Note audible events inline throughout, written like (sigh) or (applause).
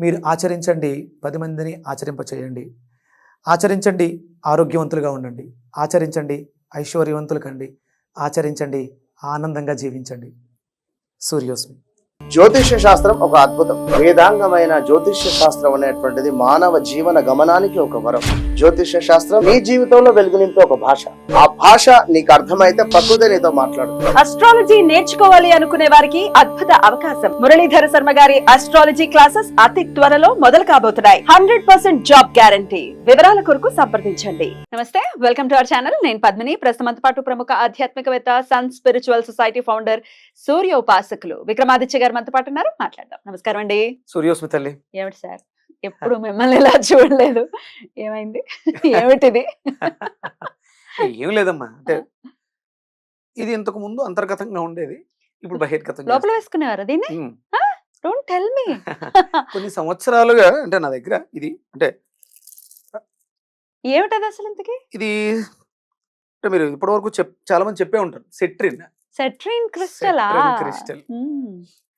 మీరు ఆచరించండి. పది మందిని ఆచరింపచేయండి. ఆచరించండి. ఆరోగ్యవంతులుగా ఉండండి. ఆచరించండి. ఐశ్వర్యవంతులు కండి ఆచరించండి. ఆనందంగా జీవించండి. సూర్యోస్మి. జ్యోతిష్య శాస్త్రం ఒక అద్భుతం. వేదాంగమైన జ్యోతిష్య శాస్త్రం అనేటువంటిది మానవ జీవన గమనానికి ఒక వరం. జ్యోతిష్య శాస్త్రం నీ జీవితంలో వెలుగునింపే ఒక భాష. ఆ భాష నీకు అర్థమైతే ప్రకృతి నీతో మాట్లాడుతుంది అస్ట్రాలజీ నేర్చుకోవాలి అనుకునే వారికి అద్భుత అవకాశం. మురళీధర శర్మ గారి అస్ట్రాలజీ క్లాసెస్ అతి త్వరలో మొదలు కాబోతున్నాయి. హండ్రెడ్ పర్సెంట్ జాబ్ గ్యారంటీ వివరాల కొరకు సంప్రదించండి. నమస్తే వెల్కమ్ టు అవర్ ఛానల్ నేను పద్మిని. ప్రస్తుతం పాటు ప్రముఖ ఆధ్యాత్మికవేత్త సన్ స్పిరిచువల్ సొసైటీ ఫౌండర్ సూర్య ఉపాసకులు విక్రమాదిత్య గారు మనతో పాటు ఉన్నారు. మాట్లాడదాం. నమస్కారం అండి. సూర్యోస్మి తల్లి. ఏమిటి సార్? ఎప్పుడు మిమ్మల్ని ఇలా చూడలేదు. ఏమైంది? ఏమిటిది? ఏం లేదమ్మా. అంటే ఇది ఇంతకు ముందు అంతర్గతంగా ఉండేది. ఇప్పుడు బహిర్గతం లోపల వేసుకునేవారు దీన్ని. డోంట్ టెల్ మీ కొన్ని సంవత్సరాలుగా అంటే నా దగ్గర ఇది అంటే ఏమిటది అసలు ఇంతకి? ఇది అంటే మీరు ఇప్పటివరకు చెప్ చాలా మంది చెప్పే ఉంటారు. సెట్రిన్ సెట్రిన్ క్రిస్టలా సెట్రిన్ క్రిస్టల్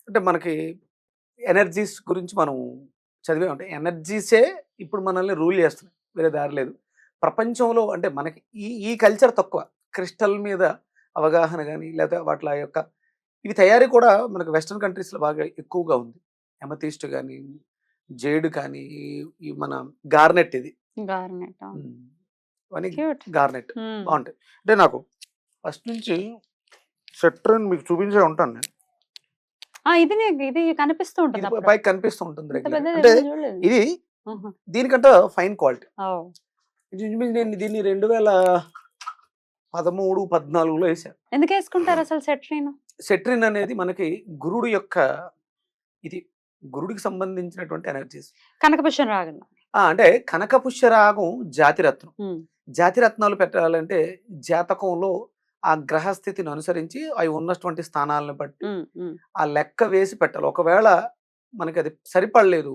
అంటే మనకి ఎనర్జీస్ గురించి మనం చదివే ఉంటాయి. ఎనర్జీసే ఇప్పుడు మనల్ని రూల్ చేస్తున్నాయి. వేరే దారి లేదు. ప్రపంచంలో అంటే మనకి ఈ ఈ కల్చర్ తక్కువ. క్రిస్టల్ మీద అవగాహన కానీ లేదా వాటి యొక్క ఇవి తయారీ కూడా మనకి వెస్ట్రన్ కంట్రీస్లో బాగా ఎక్కువగా ఉంది. ఎమతీస్ట్ కానీ జేడ్ కానీ ఈ మన గార్నెట్ ఇది. గార్నెట్ గార్నెట్ బాగుంటాయి. అంటే నాకు ఫస్ట్ నుంచి సెట్రన్ మీకు చూపించే ఉంటాను నేను. ఇది ఇది కనిపిస్తూ ఉంటుంది. పైకి కనిపిస్తూ ఉంటుంది అంటే. ఇది. దీనికంటే ఫైన్ క్వాలిటీ నేను దీన్ని రెండు వేల పదమూడు పద్నాలుగులో వేసాను. ఎందుకు వేసుకుంటారు అసలు సెట్రిన్? సెట్రిన్ అనేది మనకి గురుడు యొక్క ఇది గురుడికి సంబంధించినటువంటి ఎనర్జీస్ కనకపుష్పం రాగల అంటే కనకపుష్యరాగం జాతిరత్నం. జాతిరత్నాలు పెట్టాలంటే జాతకంలో ఆ గ్రహస్థితిని అనుసరించి అవి ఉన్నటువంటి స్థానాలను బట్టి ఆ లెక్క వేసి పెట్టాలి. ఒకవేళ మనకి అది సరిపడలేదు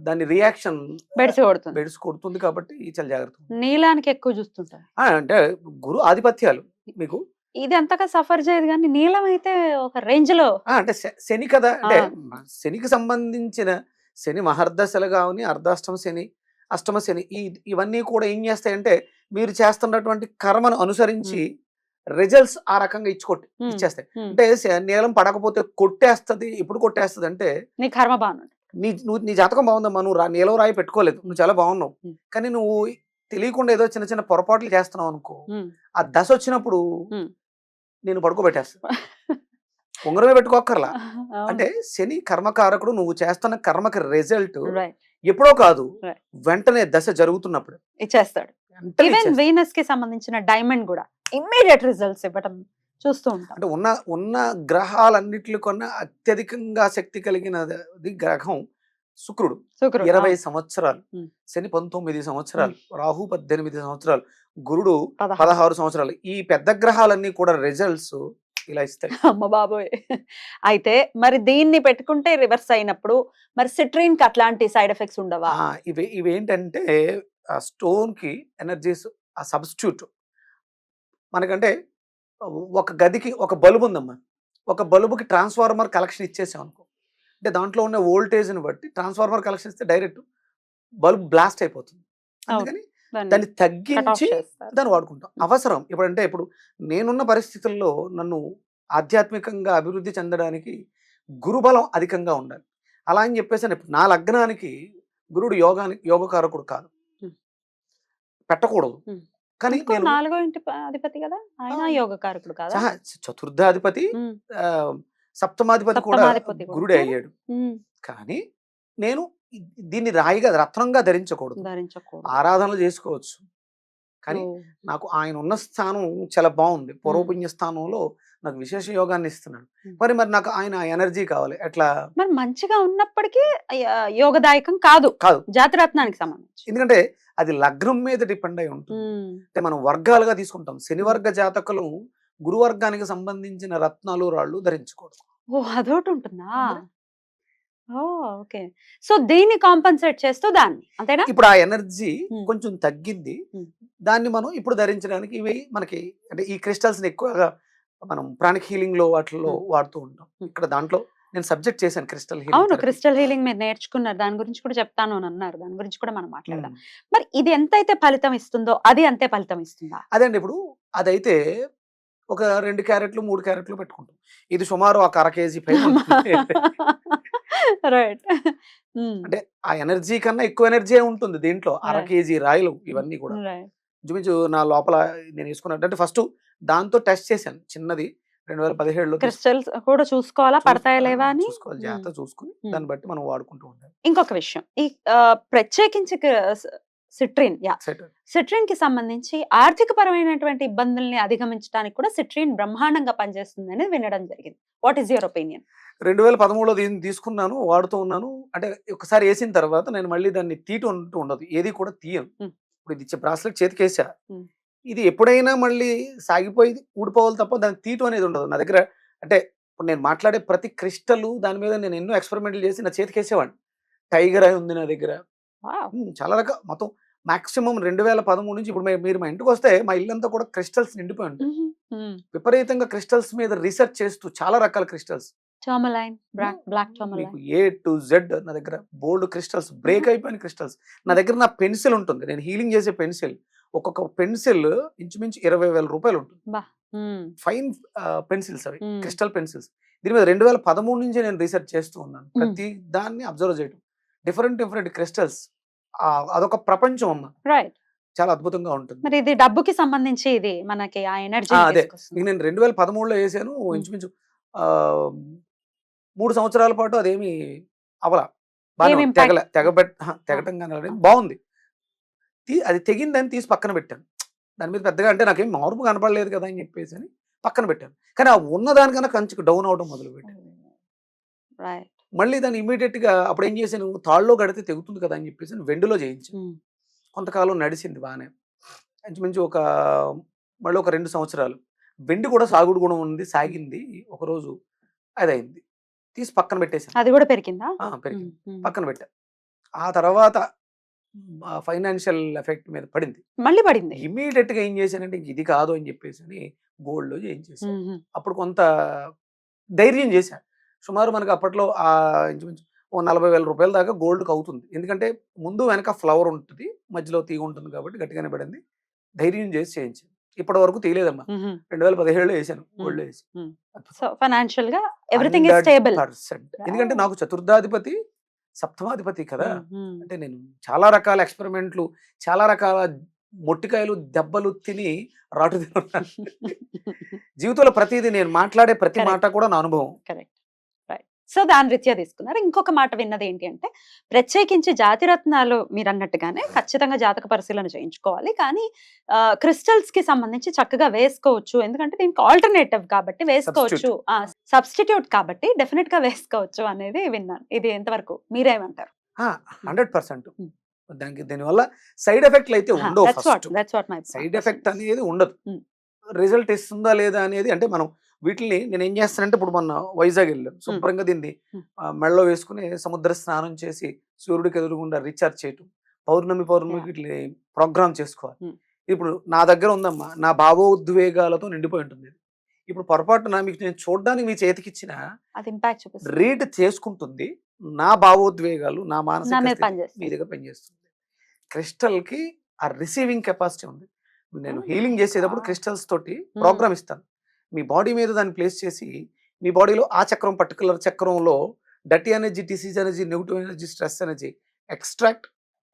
దాని రియాక్షన్ బెడిసి కొడుతుంది బెడిసి కొడుతుంది కాబట్టి చాలా జాగ్రత్త నీలానికి ఎక్కువ చూస్తుంటారు. అంటే గురు ఆధిపత్యాలు మీకు. ఇది అంతగా సఫర్ చేయదు కానీ నీలం అయితే ఒక రేంజ్లో అంటే శని కదా! అంటే శనికి సంబంధించిన శని మహర్దశలు కావని అర్ధాష్టమ శని అష్టమ శని ఈ ఇవన్నీ కూడా ఏం చేస్తాయంటే మీరు చేస్తున్నటువంటి కర్మను అనుసరించి రిజల్ట్స్ ఆ రకంగా ఇచ్చుకొట్టి ఇచ్చేస్తాయి. అంటే నీలం పడకపోతే కొట్టేస్తది ఎప్పుడు కొట్టేస్తది అంటే నీ కర్మ బాగుంది నీ నువ్వు నీ జాతకం బాగుందమ్మా నువ్వు నీలం రాయి పెట్టుకోలేదు నువ్వు చాలా బాగున్నావు. కానీ నువ్వు తెలియకుండా ఏదో చిన్న చిన్న పొరపాట్లు చేస్తున్నావు అనుకో. ఆ దశ వచ్చినప్పుడు. నేను పడుకోబెట్టేస్తా (laughs) ఉంగరమే పెట్టుకోక్కర్లా. అంటే శని కర్మకారకుడు నువ్వు చేస్తున్న కర్మకి రిజల్ట్. ఎప్పుడో కాదు. వెంటనే దశ జరుగుతున్నప్పుడు ఇచ్చేస్తాడు ఈవెన్. వీనస్కి సంబంధించిన డైమండ్ కూడా ఇమ్మీడియట్ రిజల్ట్స్ ఇవ్వటం చూస్తూ ఉంటాం. అంటే ఉన్న ఉన్న గ్రహాలన్నిటి కన్నా అత్యధికంగా శక్తి కలిగినది గ్రహం శుక్రుడు. శుక్రుడు, ఇరవై. సంవత్సరాలు. శని పంతొమ్మిది సంవత్సరాలు. రాహు పద్దెనిమిది సంవత్సరాలు. గురుడు పదహారు. సంవత్సరాలు. ఈ పెద్ద గ్రహాలన్నీ కూడా రిజల్ట్స్ ఇలా ఇస్తాయి. అమ్మ బాబోయ్. అయితే మరి దీన్ని పెట్టుకుంటే రివర్స్ అయినప్పుడు మరి సిట్రిన్కి అట్లాంటి సైడ్ ఎఫెక్ట్స్ ఉండవా? ఇవి ఇవేంటంటే ఆ స్టోన్కి ఎనర్జీస్ ఆ సబ్స్టిట్యూట్ మనకంటే ఒక గదికి ఒక బల్బు ఉందమ్మా ఒక బల్బుకి ట్రాన్స్ఫార్మర్ కలెక్షన్ ఇచ్చేసాం అనుకో అంటే దాంట్లో ఉన్న వోల్టేజ్ని బట్టి ట్రాన్స్ఫార్మర్ కలెక్షన్ ఇస్తే డైరెక్ట్ బల్బ్ బ్లాస్ట్ అయిపోతుంది. అందుకని దాన్ని తగ్గించి. దాన్ని వాడుకుంటాం. అవసరం. ఇప్పుడంటే ఇప్పుడు నేనున్న పరిస్థితుల్లో నన్ను ఆధ్యాత్మికంగా అభివృద్ధి చెందడానికి గురుబలం అధికంగా ఉండాలి. అలా అని చెప్పేసి నా లగ్నానికి గురుడు యోగానికి యోగకారకుడు కాదు. పెట్టకూడదు. కానీ నాలుగో ఇంటి అధిపతి కదా! ఆయన. యోగకారకుడు కదా! చతుర్థాధిపతి సప్తమాధిపతి కూడా. గురుడే అయ్యాడు. కానీ నేను దీన్ని రాయిగా రత్నంగా ధరించకూడదు. ఆరాధనలు చేసుకోవచ్చు. కానీ. నాకు ఆయన ఉన్న స్థానం చాలా బాగుంది. పూర్వపుణ్య స్థానంలో నాకు విశేష యోగాన్ని ఇస్తున్నాడు. మరి మరి నాకు ఆయన ఎనర్జీ కావాలి. ఎట్లా? మరి మంచిగా ఉన్నప్పటికీ యోగదాయకం కాదు. కాదు. జాతిరత్నానికి సంబంధించి. ఎందుకంటే అది లగ్నం మీద డిపెండ్ అయి ఉంటుంది. అంటే మనం వర్గాలుగా తీసుకుంటాం. శనివర్గ జాతకులు గురువర్గానికి సంబంధించిన రత్నాలు రాళ్ళు ధరించకూడదు. ఓ అదొకటి ఉంటుందా? ఓకే. సో దీన్ని కాంపన్సేట్ చేస్తూ దాన్ని. అంతేనా? ఇప్పుడు ఆ ఎనర్జీ. కొంచెం తగ్గింది. దాన్ని మనం ఇప్పుడు ధరించడానికి ఇవి మనకి అంటే ఈ క్రిస్టల్స్ ఎక్కువగా మనం ప్రాణిక్ హీలింగ్లో వాటిలో. వాడుతూ ఉంటాం. ఇక్కడ దాంట్లో నేను సబ్జెక్ట్ చేశాను క్రిస్టల్ అవును. హీలింగ్ క్రిస్టల్ హీలింగ్ మీరు నేర్చుకున్నారు. దాని గురించి కూడా చెప్తాను అని అన్నారు. దాని గురించి కూడా మనం మాట్లాడదాం. మరి ఇది ఎంతైతే ఫలితం ఇస్తుందో అది అంతే ఫలితం ఇస్తుందా? అదండి ఇప్పుడు అదైతే ఒక రెండు క్యారెట్లు మూడు క్యారెట్లు పెట్టుకుంటాం. ఇది సుమారు ఒక అర కేజీ (laughs) పైన ఉంటుంది. (laughs) రైట్. అంటే ఆ ఎనర్జీ కన్నా ఎక్కువ ఎనర్జీ ఉంటుంది దీంట్లో. అర. కేజీ రాయలు ఇవన్నీ కూడా. ఇంచుమించు నా లోపల నేను వేసుకున్నట్టు అంటే ఫస్ట్ దాంతో టెస్ట్ చేశాను చిన్నది. రెండు వేల పదిహేడులో క్రిస్టల్స్ కూడా చూసుకోవాలా? పడతాయా లేవా అని? చూసుకోవాలి. జాగ్రత్త చూసుకుని. దాన్ని బట్టి మనం వాడుకుంటూ ఉండాలి. ఇంకొక విషయం. ఈ ప్రత్యేకించి సిట్రిన్ యా. సెట్ సిట్రిన్. కి సంబంధించి ఆర్థిక పరమైనటువంటి ఇబ్బందుల్ని అధిగమించడానికి కూడా సిట్రిన్ బ్రహ్మాండంగా పనిచేస్తుంది అనేది వినడం జరిగింది. What is your opinion? రెండు వేల పదమూడులో దీన్ని తీసుకున్నాను వాడుతూ ఉన్నాను. అంటే ఒకసారి వేసిన తర్వాత నేను మళ్ళీ దాన్ని తీటు ఉంటూ ఉండదు. ఏది కూడా తీయను. ఇప్పుడు ఇది బ్రాస్లెట్ చేతికి వేసా మ్మ్. ఇది ఎప్పుడైనా మళ్ళీ సాగిపోయి ఊడిపోవాలి తప్ప దాని తీటు అనేది ఉండదు. నా దగ్గర అంటే ఇప్పుడు నేను మాట్లాడే ప్రతి క్రిస్టల్ దాని మీద నేను ఎన్నో ఎక్స్పెరిమెంట్లు చేసి నా చేతికి వేసేవాడిని టైగర్ అయి ఉంది నా దగ్గర. చాలా రకాల మొత్తం మాక్సిమం రెండు వేల పదమూడు నుంచి ఇప్పుడు మీరు మా ఇంటికి వస్తే మా ఇల్లంతా కూడా క్రిస్టల్స్ నిండిపోయి ఉంటుంది విపరీతంగా క్రిస్టల్స్ మీద రీసెర్చ్ చేస్తూ చాలా రకాల crystals. Black A to Z నా దగ్గర బోల్డ్ క్రిస్టల్స్ బ్రేక్ అయిపోయిన క్రిస్టల్స్. నా దగ్గర నా పెన్సిల్ ఉంటుంది. నేను హీలింగ్ చేసే పెన్సిల్. ఒక్కొక్క పెన్సిల్ ఇంచుమించు ఇరవై వేల రూపాయలు ఉంటుంది. ఫైన్ పెన్సిల్స్ అవి. Crystal pencils. దీని మీద రెండు వేల పదమూడు నుంచి నేను రీసెర్చ్ చేస్తూ ఉన్నాను. ప్రతి దాన్ని అబ్జర్వ్ చేయడం డిఫరెంట్ డిఫరెంట్ క్రిస్టల్స్. అదొక ప్రపంచం అమ్మ. రైట్. చాలా అద్భుతంగా ఉంటుంది. మరి ఇది డబ్బుకి సంబంధించి ఇది మనకి ఆ ఎనర్జీ అదే. నేను రెండు వేల పదమూడులో వేసాను. ఇంచుమించు మూడు సంవత్సరాల పాటు అదేమి అవలా? తెగల తెగబెట్ తెగటం కానీ బాగుంది. అది తెగిందని తీసి పక్కన పెట్టాను. దాని మీద పెద్దగా అంటే నాకేం మార్పు కనపడలేదు కదా అని చెప్పేసి అని పక్కన పెట్టాను. కానీ ఆ ఉన్నదానికన్నా కొంచెం డౌన్ అవడం మొదలు పెట్టాను. మళ్ళీ దాన్ని immediate గా అప్పుడు ఏం చేశాను? తాళ్ళలో గడితే తెగుతుంది కదా అని చెప్పేసి వెండిలో చేయించాను. కొంతకాలం నడిచింది బాగానే ఇంచుమించు ఒక మళ్ళీ ఒక రెండు సంవత్సరాలు. వెండి కూడా సాగుడు గుణం ఉంది సాగింది. ఒకరోజు అది అయింది తీసి పక్కన పెట్టేశాను. అది కూడా పెరిగిందా? పెరిగింది. పక్కన పెట్టా. ఆ తర్వాత ఫైనాన్షియల్ ఎఫెక్ట్ మీద పడింది. మళ్ళీ పడింది. ఇమీడియట్గా ఏం చేశానంటే ఇది కాదు అని చెప్పేసి అని గోల్డ్లో మ్మ్. అప్పుడు కొంత ధైర్యం చేశా. సుమారు మనకు అప్పట్లో ఆ ఇంచుమించు ఓ నలభై వేల రూపాయల దాకా గోల్డ్కి అవుతుంది. ఎందుకంటే ముందు వెనక ఫ్లవర్ ఉంటుంది మధ్యలో తీగ ఉంటుంది కాబట్టి గట్టిగానే పడింది. ధైర్యం చేసి చేయించాను ఇప్పటి వరకు తీయలేదమ్మా మ్మ్. రెండు వేల పదిహేడులో వేసాను గోల్డ్ వేసి ఫైనాన్షియల్గా ఎవ్రీథింగ్ ఇస్ స్టేబుల్. పర్సెంట్. ఎందుకంటే నాకు చతుర్థాధిపతి సప్తమాధిపతి కదా. అంటే నేను చాలా రకాల ఎక్స్పెరిమెంట్లు చాలా రకాల మొట్టికాయలు దెబ్బలు తిని రాటు తిన్నాను (laughs) జీవితంలో ప్రతిదీ నేను మాట్లాడే ప్రతి. మాట కూడా నా అనుభవం. సో దాని రీత్యా తీసుకున్నారు. ఇంకొక మాట విన్నది ఏంటి అంటే ప్రత్యేకించి జాతిరత్నాలు మీరు అన్నట్టుగానే ఖచ్చితంగా జాతక పరిశీలన చేయించుకోవాలి. కానీ క్రిస్టల్స్కి సంబంధించి చక్కగా వేసుకోవచ్చు. ఎందుకంటే దీనికి ఆల్టర్నేటివ్ కాబట్టి వేసుకోవచ్చు. సబ్స్టిట్యూట్ కాబట్టి డెఫినెట్గా వేసుకోవచ్చు అనేది విన్నాను. ఇది ఎంతవరకు? మీరేమంటారు? Hundred percent. దానికి దీనివల్ల సైడ్ ఎఫెక్ట్లు అయితే ఉండవు సైడ్ ఎఫెక్ట్ అనేది ఉండదు. రిజల్ట్ ఇస్తుందా లేదా అనేది అంటే మనం వీటిని నేను ఏం చేస్తానంటే ఇప్పుడు మొన్న వైజాగ్ వెళ్ళాను శుభ్రంగా దీన్ని మెడలో వేసుకుని సముద్ర స్నానం చేసి సూర్యుడికి ఎదురుగుండా రీఛార్జ్ చేయటం. పౌర్ణమి పౌర్ణమికి వీటిని ప్రోగ్రామ్ చేసుకోవాలి. ఇప్పుడు నా దగ్గర ఉందమ్మా నా భావోద్వేగాలతో నిండిపోయి ఉంటుంది. ఇప్పుడు పొరపాటున మీకు నేను చూడడానికి మీ చేతికిచ్చిన రీడ్ చేసుకుంటుంది. నా భావోద్వేగాలు నా మానసిక మీ దగ్గర పనిచేస్తుంది. క్రిస్టల్కి ఆ రిసీవింగ్ కెపాసిటీ ఉంది. నేను. హీలింగ్ చేసేటప్పుడు. క్రిస్టల్స్ తోటి ప్రోగ్రామ్ ఇస్తాను. మీ బాడీ మీద దాన్ని ప్లేస్ చేసి మీ బాడీలో ఆ చక్రం పర్టికులర్ చక్రంలో డటీ energy disease energy negative energy stress energy extract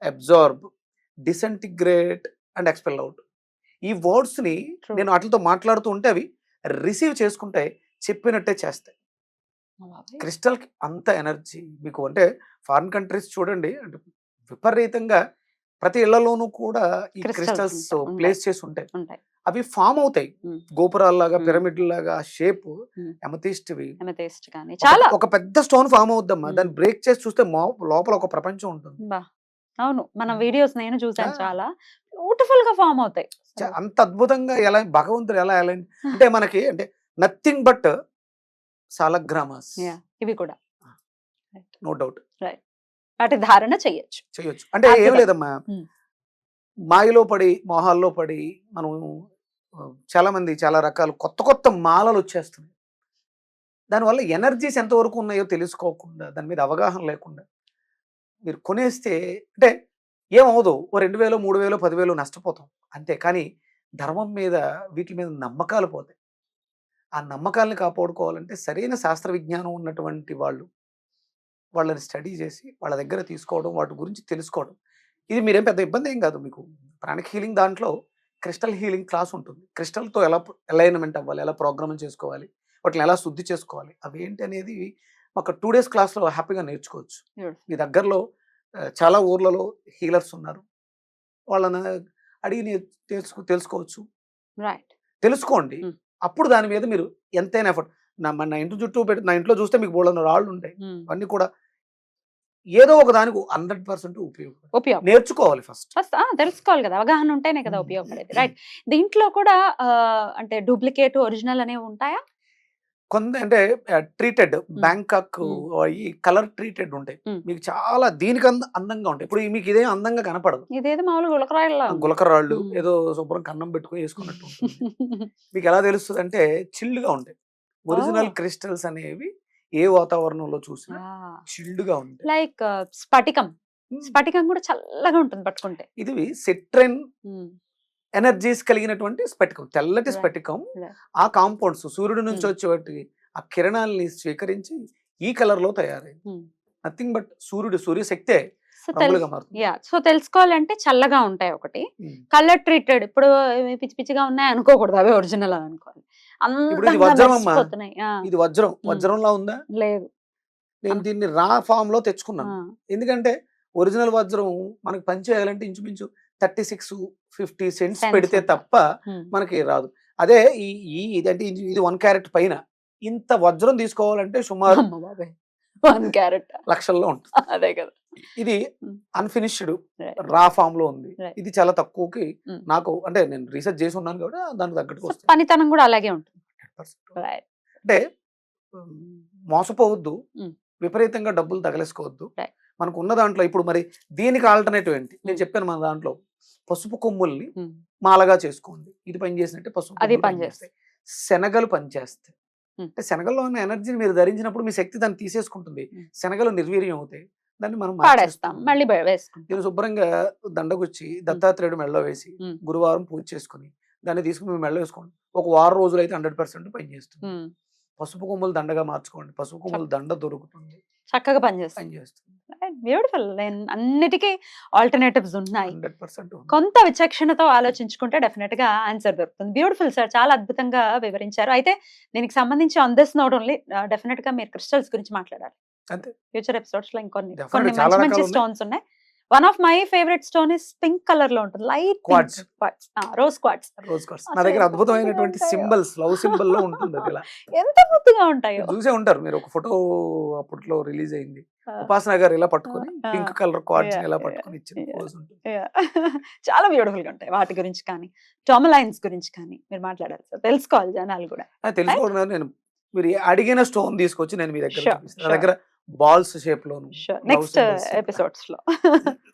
absorb disintegrate and expel out. ఈ వర్డ్స్ని True. నేను వాటితో మాట్లాడుతూ ఉంటే అవి రిసీవ్ చేసుకుంటే చెప్పినట్టే చేస్తాయి. క్రిస్టల్కి అంత ఎనర్జీ మీకు అంటే ఫారిన్ కంట్రీస్ చూడండి అంటే విపరీతంగా ప్రతి ఇళ్ళలోనూ కూడా ఈ క్రిస్టల్స్. ప్లేస్ చేసి ఉంటాయి. అవి ఫామ్ అవుతాయి. గోపురాల్లాగా. పిరమిడ్ లాగా షేప్ ఎమతేస్ట్ చాలా ఒక పెద్ద స్టోన్ ఫామ్ అవుద్దమ్మా. దాన్ని బ్రేక్ చేసి చూస్తే లోపల ఒక ప్రపంచం ఉంటుంది. అవును. మన. వీడియోస్ నేను చూసాను. చాలా. బ్యూటిఫుల్గా ఫామ్ అవుతాయి. అంత అద్భుతంగా ఎలా భగవంతుడు ఎలా ఎలా అంటే మనకి అంటే నథింగ్ బట్ సాలగ్రామాస్ ఇవి కూడా. No doubt. వాటి ధారణ చెయ్యొచ్చు. చేయొచ్చు అంటే ఏం. లేదమ్మా. మాయలో పడి మోహాల్లో పడి మనం చాలామంది చాలా రకాలు చాలా రకాల కొత్త కొత్త మాలలు వచ్చేస్తున్నాయి. దానివల్ల ఎనర్జీస్ ఎంతవరకు ఉన్నాయో తెలుసుకోకుండా దాని మీద అవగాహన లేకుండా మీరు కొనేస్తే అంటే ఏమవదు ఓ రెండు వేలు మూడు వేలు పదివేలు నష్టపోతాం. అంతే కానీ ధర్మం మీద వీటి మీద నమ్మకాలు పోతాయి. ఆ నమ్మకాలను కాపాడుకోవాలంటే సరైన శాస్త్ర విజ్ఞానం ఉన్నటువంటి వాళ్ళు వాళ్ళని స్టడీ చేసి వాళ్ళ దగ్గర తీసుకోవడం వాటి గురించి తెలుసుకోవడం. ఇది మీరేం పెద్ద ఇబ్బంది ఏం కాదు. మీకు ప్రాణిక్ హీలింగ్ దాంట్లో క్రిస్టల్ హీలింగ్ క్లాస్ ఉంటుంది. క్రిస్టల్తో ఎలా అలైన్మెంట్ అవ్వాలి? ఎలా ప్రోగ్రామ్ చేసుకోవాలి? వాటిని ఎలా శుద్ధి చేసుకోవాలి? అవి ఏంటి అనేది ఒక టూ డేస్ క్లాస్లో హ్యాపీగా నేర్చుకోవచ్చు. మీ దగ్గరలో చాలా ఊర్లలో హీలర్స్ ఉన్నారు. వాళ్ళని అడిగి తెలుసుకో తెలుసుకోవచ్చు. రైట్. తెలుసుకోండి. అప్పుడు దాని మీద మీరు ఎంతైనా ఎఫర్ట్ నా నా ఇంటి చుట్టూ పెట్టి నా ఇంట్లో చూస్తే మీకు బోళ్ళ రాళ్ళు ఉంటాయి. అవన్నీ కూడా ఏదో ఒక దానికి హండ్రెడ్ పర్సెంట్ ఉపయోగం ఉపయోగం. నేర్చుకోవాలి ఫస్ట్. ఫస్ట్ తెలుసుకోవాలి కదా అవగాహన ఉంటేనే కదా. ఉపయోగపడేది రైట్. దీంట్లో కూడా అంటే డూప్లికేట్ ఒరిజినల్ అనేవి ఉంటాయా? కొంత అంటే ట్రీటెడ్ బ్యాంకాక్. ఈ కలర్ ట్రీటెడ్ ఉంటాయి. మీకు చాలా దీనికి అంద- అందంగా ఉంటాయి. ఇప్పుడు మీకు ఇదే అందంగా కనపడదు. ఇదేదో గులకరాయిలా గులకరాళ్ళు Mm. ఏదో శుభ్రం కన్నం పెట్టుకుని వేసుకున్నట్టు (laughs) మీకు ఎలా తెలుస్తుంది అంటే చిల్డ్గా ఉంటాయి. ఒరిజినల్. క్రిస్టల్స్ అనేవి ఏ వాతావరణంలో చూసినా చిల్డ్గా ఉంటాయి లైక్ స్ఫటికం. స్ఫటికం కూడా చల్లగా ఉంటుంది పట్టుకుంటే ఇది సెట్రెన్. ఎనర్జీస్ కలిగినటువంటి స్ఫటికం తెల్లటి. స్ఫటికం. ఆ కాంపౌండ్స్ సూర్యుడి నుంచి. వచ్చేవాటి ఆ కిరణాలని స్వీకరించి ఈ కలర్లో తయారైంది. నథింగ్ బట్ సూర్యుడు సూర్యశక్తే సో తెలుసుకోవాలంటే చల్లగా ఉంటాయి ఒకటి. కలర్ ట్రీటెడ్ ఇప్పుడు పిచ్చి పిచ్చిగా ఉన్నాయి అనుకోకూడదు అవే ఒరిజినల్ అని అనుకోవాలి వజ్రం ఇది వజ్రం. వజ్రంలా ఉందా? లేదు. నేను. దీన్ని రా ఫామ్లో తెచ్చుకున్నాను ఎందుకంటే ఒరిజినల్ వజ్రం మనకి పని చేయాలంటే ఇంచుమించు థర్టీ సిక్స్ ఫిఫ్టీ సెంట్స్ పెడితే. తప్ప. మనకి రాదు. అదే ఈ ఇది అంటే ఇది- వన్ క్యారెట్ పైన ఇంత వజ్రం తీసుకోవాలంటే సుమారు వన్ క్యారెట్ లక్షల్లో ఉంటుంది అదే కదా ఇది. అన్ఫినిష్డ్. రా ఫామ్లో ఉంది. ఇది చాలా తక్కువకి. నాకు అంటే నేను రీసెర్చ్ చేసి ఉన్నాను కాబట్టి దానికి తగ్గట్టు వస్తుంది పనితనం కూడా అలాగే ఉంటుంది 100%. రైట్ అంటే మోసపోవద్దు. విపరీతంగా డబ్బులు తగలేసుకోవద్దు. మనకు ఉన్న దాంట్లో ఇప్పుడు మరి దీనికి ఆల్టర్నేటివ్ ఏంటి నేను. చెప్పాను మన దాంట్లో పసుపు కొమ్ముల్ని. మాలగా చేసుకోండి ఇది పని చేసినట్టే పసుపు అది పనిచేస్తాయి. శనగలు పనిచేస్తాయి. అంటే శనగల్లో ఉన్న ఎనర్జీని మీరు ధరించినప్పుడు మీ శక్తి దాన్ని తీసేసుకుంటుంది. శనగలు నిర్వీర్యం అవుతాయి. దాన్ని మనం పాడేస్తాం. మళ్ళీ శుభ్రంగా దండగుచ్చి దత్తాత్రేయుడు మెళ్ళ వేసి. గురువారం పూజ చేసుకుని దాన్ని తీసుకుని మేము మెళ్ళ వేసుకోండి. ఒక వారం రోజులు అయితే హండ్రెడ్ పర్సెంట్ పనిచేస్తుంది. పసుపు కొమ్ములు దండగా మార్చుకోండి. పసుపు కొమ్ములు దండ దొరుకుతుంది. చక్కగా పనిచేస్తుంది. పనిచేస్తుంది బ్యూటిఫుల్. నేను అన్నిటికీ ఆల్టర్నేటివ్స్ ఉన్నాయి. కొంత విచక్షణతో ఆలోచించుకుంటే డెఫినెట్గా ఆన్సర్ దొరుకుతుంది. బ్యూటిఫుల్ సార్ చాలా అద్భుతంగా వివరించారు. అయితే దీనికి సంబంధించి ఆన్ దిస్ నోట్ ఓన్లీ డెఫినెట్గా మీరు క్రిస్టల్స్ గురించి మాట్లాడాలి. ఫ్యూచర్ ఎపిసోడ్స్లో ఇంకొన్ని కొన్ని మంచి మంచి. స్టోన్స్ ఉన్నాయి. One of my favourite stone is pink కలర్లో ఉంటుంది. Light Quartz. Rose quartz rose quartz నా దగ్గర అద్భుతమైనటువంటి. సింబల్స్ లవ్ సింబల్లో ఉంటుంది అది (laughs) ఎంత ముద్దుగా ఉంటాయో. చూసే ఉంటారు. మీరు ఒక ఫోటో అప్పట్లో రిలీజ్ అయింది. ఉపాసన గారు ఇలా పట్టుకొని పింక్ కలర్ yeah, ఇలా పట్టుకొని ఇచ్చిన ఉంటుంది. (laughs) చాలా బ్యూటిఫుల్గా ఉంటాయి వాటి గురించి కానీ టోమలైన్స్ గురించి కానీ మీరు మాట్లాడాలి సార్ తెలుసుకోవాలి జనాలు కూడా. తెలుసుకోవడం నేను మీరు అడిగిన స్టోన్ తీసుకొచ్చి నేను మీ దగ్గర నా. దగ్గర బాల్స్ షేప్ లోను love నెక్స్ట్. ఎపిసోడ్స్లో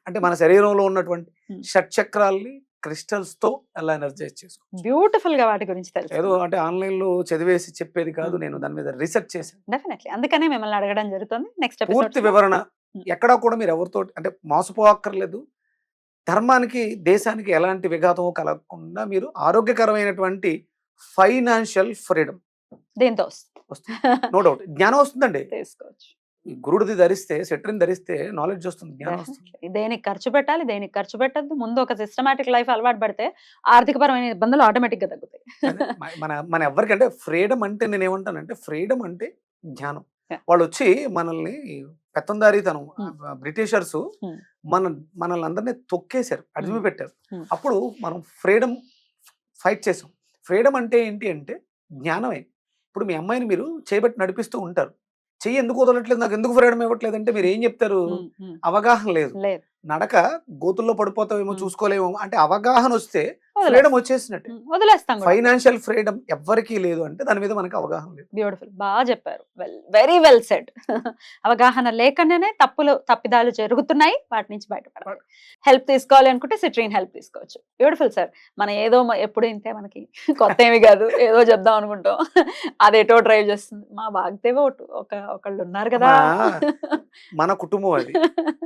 అంటే మన శరీరంలో ఉన్నటువంటి Hmm. షట్ చక్రాల్ని క్రిస్టల్స్తో ఎలా ఎనర్జైజ్ చేసుకో బ్యూటిఫుల్గా వాటి గురించి ఏదో తెలుసు అంటే ఆన్లైన్లో చదివేసి చెప్పేది కాదు. నేను దాని మీద రీసెర్చ్ చేశాను. డెఫినెట్లీ. అందుకనే మిమ్మల్ని అడగడం జరుగుతుంది. నెక్స్ట్ పూర్తి వివరణ. ఎక్కడా కూడా మీరు ఎవరితో అంటే మోసపోక్కర్లేదు ధర్మానికి దేశానికి ఎలాంటి విఘాతము కలగకుండా మీరు ఆరోగ్యకరమైనటువంటి ఫైనాన్షియల్ ఫ్రీడమ్ దీంతో వస్తుంది. No doubt. జ్ఞానం వస్తుందండి. (laughs) తీసుకోవచ్చు. గురుడిది ధరిస్తే సెట్రిని ధరిస్తే నాలెడ్జ్ వస్తుంది జ్ఞానం వస్తుంది. దేనికి ఖర్చు పెట్టాలి దేనికి ఖర్చు పెట్టద్దు ముందు ఒక సిస్టమాటిక్ లైఫ్ అలవాటు పడితే ఆర్థికపరమైన ఇబ్బందులు ఆటోమేటిక్గా తగ్గుతాయి మన మన ఎవరికంటే ఫ్రీడమ్ అంటే నేను ఏమంటానంటే ఫ్రీడమ్ అంటే జ్ఞానం. వాళ్ళు వచ్చి మనల్ని పెత్తందారీతనం. బ్రిటిషర్స్. మన మనల్ని అందరినీ తొక్కేశారు అడిమి. పెట్టారు. అప్పుడు మనం ఫ్రీడమ్ ఫైట్ చేసాం ఫ్రీడమ్ అంటే ఏంటి అంటే జ్ఞానమే ఇప్పుడు మీ అమ్మాయిని మీరు చేయబట్టి నడిపిస్తూ ఉంటారు చెయ్యి ఎందుకు వదలట్లేదు నాకు ఎందుకు ఫ్రీడమ్ ఇవ్వట్లేదు అంటే మీరు ఏం చెప్తారు. అవగాహన లేదు నడక గోతుల్లో పడిపోతావేమో Hmm. చూసుకోలేమో అంటే అవగాహన వస్తే. ఫ్రీడమ్ వచ్చేసినట్టే. వదిలేస్తాం. ఫైనాన్షియల్ ఫ్రీడమ్ ఎవ్వరికీ లేదు అంటే దాని మీద మనకి అవగాహన లేదు. బ్యూటిఫుల్ బాగా చెప్పారు. వెల్ వెరీ వెల్ సెట్ అవగాహన లేకుండానే తప్పులు తప్పిదాలు జరుగుతున్నాయి. వాటి నుంచి బయటపడాలి. హెల్ప్ తీసుకోవాలి అనుకుంటే సిట్రీన్ హెల్ప్ తీసుకోవచ్చు. బ్యూటిఫుల్ సార్ మనం ఏదో ఎప్పుడు ఇంతే మనకి. (laughs) కొత్త ఏమి కాదు. ఏదో చెప్దాం అనుకుంటాం. (laughs) అదేటో డ్రైవ్ చేస్తుంది. మా ఒకటి- ఒక ఒకళ్ళు ఉన్నారు కదా. (laughs) మన కుటుంబం అది.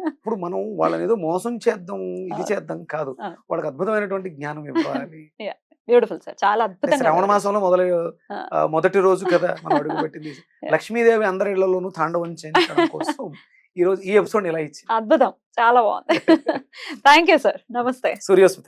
ఇప్పుడు మనం వాళ్ళని ఏదో మోసం చేద్దాం ఇది. చేద్దాం కాదు. వాళ్ళకి అద్భుతమైనటువంటి జ్ఞానం ఇవ్వాలి. బ్యూటిఫుల్ సార్ (laughs) చాలా అంటే అద్భుతంగా శ్రావణ. మాసంలో మొదలు మొదటి రోజు కదా మనం (laughs) అడుగు పెట్టింది లక్ష్మీదేవి అందరి ఇళ్ళలోనూ తాండవం చేయించడం (laughs) కోసం ఈ రోజు ఈ ఎపిసోడ్ ఇలా ఇచ్చి అద్భుతం. చాలా బాగుంది. థ్యాంక్ యూ సార్ నమస్తే సూర్యోస్మిత